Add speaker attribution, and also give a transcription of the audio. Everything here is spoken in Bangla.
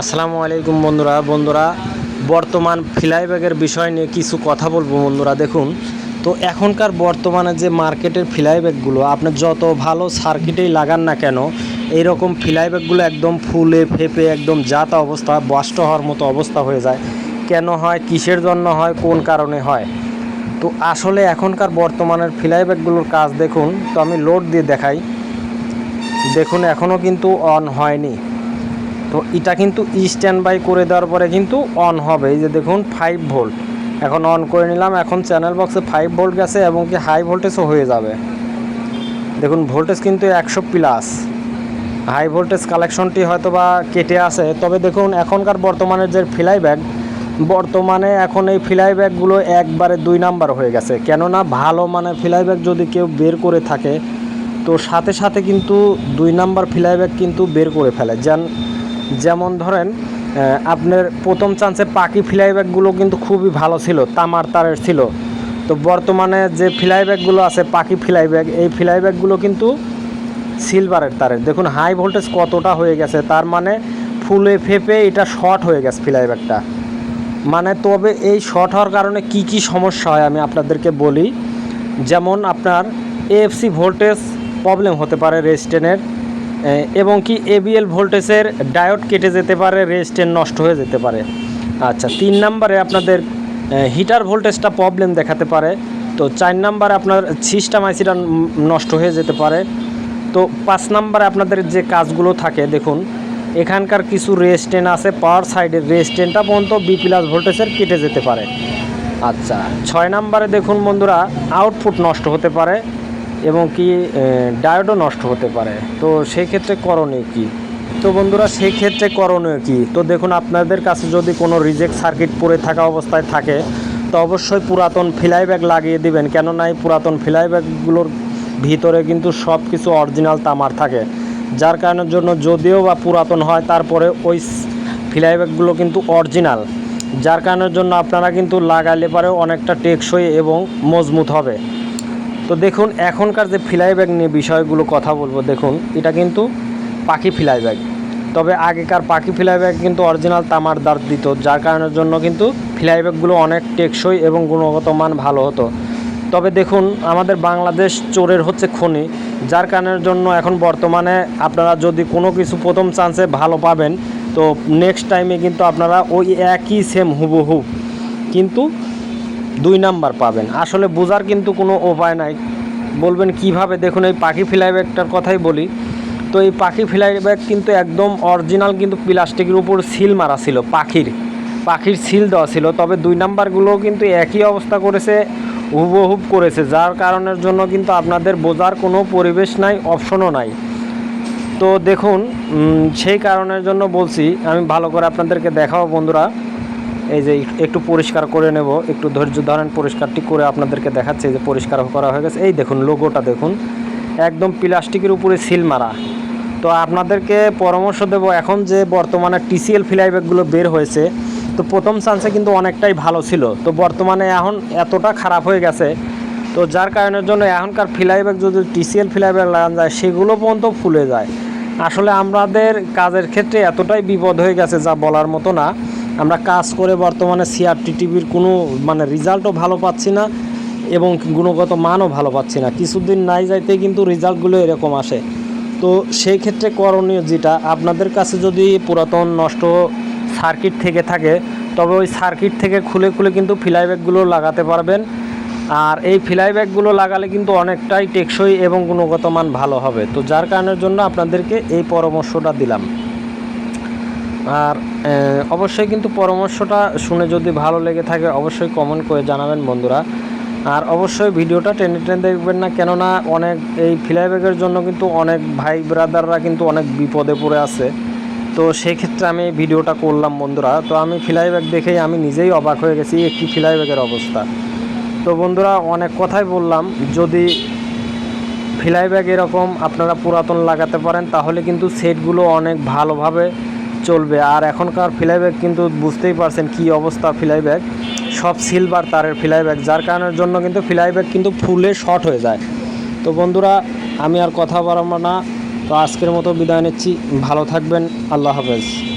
Speaker 1: আসসালামু আলাইকুম বন্ধুরা বন্ধুরা, বর্তমান ফ্লাই ব্যাগের বিষয় নিয়ে কিছু কথা বলব বন্ধুরা, দেখুন। তো এখনকার বর্তমানে যে মার্কেটের ফ্লাই ব্যাগগুলো আপনি যত ভালো সার্কিটেই লাগান না কেন, এইরকম ফ্লাই ব্যাগগুলো একদম ফুলে ফেপে একদম জাতা অবস্থা, বাষ্ট হওয়ার মতো অবস্থা হয়ে যায়। কেন হয়, কিসের জন্য হয়, কোন কারণে হয়? তো আসলে এখনকার বর্তমানের ফ্লাই ব্যাগগুলোর কাজ দেখুন, তো আমি লোড দিয়ে দেখাই। দেখুন এখনও কিন্তু অন হয়নি। তো এটা কিন্তু স্ট্যান্ড বাই করে দেওয়ার পরে কিন্তু অন হবে। এই যে দেখুন ফাইভ ভোল্ট এখন অন করে নিলাম। এখন চ্যানেল বক্সে ফাইভ ভোল্ট গেছে এবং কি হাই ভোল্টেজও হয়ে যাবে। দেখুন ভোল্টেজ কিন্তু একশো প্লাস হাই ভোল্টেজ কালেকশনটি হয়তো বা কেটে আছে। তবে দেখুন, এখনকার বর্তমানের যে ফিলাই ব্যাগ বর্তমানে এখন এই ফিলাই ব্যাগগুলো একবারে দুই নাম্বার হয়ে গেছে। কেননা, ভালো মানের ফিলাই ব্যাগ যদি কেউ বের করে থাকে, তো সাথে সাথে কিন্তু দুই নাম্বার ফিলাই ব্যাগ কিন্তু বের করে ফেলে। যেন যেমন ধরেন আপনার প্রথম চান্সে পাখি ফ্লাই ব্যাগগুলো কিন্তু খুবই ভালো ছিল, তামার তারের ছিল। তো বর্তমানে যে ফ্লাই ব্যাগগুলো আছে, পাখি ফ্লাই ব্যাগ এই ফ্লাই ব্যাগগুলো কিন্তু সিলভারের তারের। দেখুন হাই ভোল্টেজ কতটা হয়ে গেছে, তার মানে ফুলে ফেপে এটা শর্ট হয়ে গেছে ফ্লাই ব্যাগটা মানে তবে এই শর্ট হওয়ার কারণে কি কি সমস্যা হয় আমি আপনাদেরকে বলি। যেমন আপনার এএফসি ভোল্টেজ প্রবলেম হতে পারে রেজিস্ট্যান্টের এবং কি এবিএল ভোল্টেজের ডায়োড কেটে যেতে পারে রেজিস্ট্যান্ট নষ্ট হয়ে যেতে পারে। আচ্ছা তিন নম্বরে আপনাদের হিটার ভোল্টেজটা প্রবলেম দেখাতে পারে। তো চার নম্বরে আপনার সিস্টেম আইসিটা নষ্ট হয়ে যেতে পারে। তো পাঁচ নম্বরে আপনাদের যে কাজগুলো থাকে, দেখুন, এখানকার কিছু রেজিস্ট্যান্ট আছে, পাওয়ার সাইডের রেজিস্ট্যান্টটা পর্যন্ত বি প্লাস ভোল্টেজের কেটে যেতে পারে। আচ্ছা ছয় নম্বরে দেখুন বন্ধুরা, আউটপুট নষ্ট হতে পারে। এবং কি ডায়োডও নষ্ট হতে পারে। তো সেই ক্ষেত্রে করণীয় কি? তো বন্ধুরা সেই ক্ষেত্রে করণীয় কি? তো দেখুন, আপনাদের কাছে যদি কোনো রিজেক্ট সার্কিট পড়ে থাকা অবস্থায় থাকে, তো অবশ্যই পুরাতন ফিলাই ব্যাগ লাগিয়ে দিবেন। কেননা এই পুরাতন ফিলাই ব্যাগগুলোর ভিতরে কিন্তু সব কিছু অরিজিনাল তামার থাকে। যার কারণের জন্য যদিও বা পুরাতন হয়, তারপরে ওই ফিলাই ব্যাগগুলো কিন্তু অরিজিনাল। যার কারণের জন্য আপনারা কিন্তু লাগালে পরে অনেকটা টেকসই এবং মজবুত হবে। তো দেখুন, এখনকার যে ফ্লাই ব্যাগ নিয়ে বিষয়গুলো কথা বলব, দেখুন, এটা কিন্তু পাখি ফ্লাই ব্যাগ। তবে আগেকার পাখি ফ্লাই ব্যাগ কিন্তু অরিজিনাল তামার দাঁত দিত, যার কারণের জন্য কিন্তু ফ্লাই ব্যাগগুলো অনেক টেকসই এবং গুণগত মান ভালো হতো। তবে দেখুন, আমাদের বাংলাদেশ চোরের হচ্ছে খনি, যার কারণের জন্য এখন বর্তমানে আপনারা যদি কোনো কিছু প্রথম চান্সে ভালো পাবেন, তো নেক্সট টাইমে কিন্তু আপনারা ওই একই সেম হুবহু। কিন্তু দুই নাম্বার পাবেন। আসলে বোঝার কিন্তু কোনো উপায় নাই। বলবেন কীভাবে? দেখুন, এই পাখি ফ্লাই ব্যাগটার কথাই বলি। তো এই পাখি ফ্লাই ব্যাগ কিন্তু একদম অরিজিনাল কিন্তু প্লাস্টিকের উপর সিল মারা ছিল, পাখির। পাখির সিল দেওয়া ছিল। তবে দুই নাম্বারগুলোও কিন্তু একই অবস্থা করেছে, হুবহুব করেছে। যার কারণের জন্য কিন্তু আপনাদের বোঝার কোনো পরিবেশ নাই অপশনও নাই। তো দেখুন সেই কারণের জন্য বলছি, আমি ভালো করে আপনাদেরকে দেখাবো বন্ধুরা। এই যে একটু পরিষ্কার করে নেব, একটু ধৈর্য ধরেন পরিষ্কারটি করে আপনাদেরকে দেখাচ্ছে যে পরিষ্কার করা হয়ে গেছে। এই দেখুন লোগোটা দেখুন। একদম প্লাস্টিকের উপরে সিল মারা। তো আপনাদেরকে পরামর্শ দেব, এখন যে বর্তমানে টিসিএল ফ্লাই ব্যাগগুলো বের হয়েছে, তো প্রথম চান্সে কিন্তু অনেকটাই ভালো ছিল। তো বর্তমানে এখন এতটা খারাপ হয়ে গেছে, তো যার কারণের জন্য এখনকার ফ্লাই ব্যাগ যদি টিসিএল ফ্লাই ব্যাগ লাগানো যায়, সেগুলো পর্যন্ত ফুলে যায়। আসলে আমাদের কাজের ক্ষেত্রে এতটাই বিপদ হয়ে গেছে যা বলার মতো না। আমরা কাজ করে বর্তমানে সিআরটি টিভির কোনো মানে রেজাল্টও ভালো পাচ্ছি না এবং গুণগত মানও ভালো পাচ্ছি না। কিছুদিন নাই যাইতে কিন্তু রেজাল্টগুলো এরকম আসে। তো সেই ক্ষেত্রে করণীয় যেটা, আপনাদের কাছে যদি পুরাতন নষ্ট সার্কিট থেকে থাকে, তবে ওই সার্কিট থেকে খুলে খুলে কিন্তু ফ্লাই ব্যাগগুলো লাগাতে পারবেন। আর এই ফ্লাই ব্যাগগুলো লাগালে কিন্তু অনেকটাই টেকসই এবং গুণগত মান ভালো হবে। তো যার কারণের জন্য আপনাদেরকে এই পরামর্শটা দিলাম। আর অবশ্যই কিন্তু পরামর্শটা শুনে যদি ভালো লেগে থাকে, অবশ্যই কমেন্ট করে জানাবেন বন্ধুরা। আর অবশ্যই ভিডিওটা টেনে টেনে দেখবেন না, কেননা অনেক, এই ফ্লাই ব্যাগের জন্য কিন্তু অনেক ভাই ব্রাদাররা কিন্তু অনেক বিপদে পড়ে আছে। তো সেই ক্ষেত্রে আমি ভিডিওটা করলাম বন্ধুরা। তো আমি ফ্লাই ব্যাগ দেখেই আমি নিজেই অবাক হয়ে গেছি একটি ফ্লাই ব্যাগের অবস্থা। তো বন্ধুরা, অনেক কথাই বললাম। যদি ফ্লাই ব্যাগ এরকম আপনারা পুরাতন লাগাতে পারেন, তাহলে কিন্তু সেটগুলো অনেক ভালোভাবে চলবে। আর এখনকার ফ্লাই ব্যাগ কিন্তু বুঝতেই পারছেন কি অবস্থা ফ্লাইব্যাক সব সিলভার তারের ফ্লাই ব্যাগ যার কারণের জন্য কিন্তু ফ্লাইব্যাক কিন্তু ফুলে শর্ট হয়ে যায়। তো বন্ধুরা, আমি আর কথা বাড়াবো না। তো আজকের মতো বিদায় নিচ্ছি। ভালো থাকবেন। আল্লাহ হাফেজ।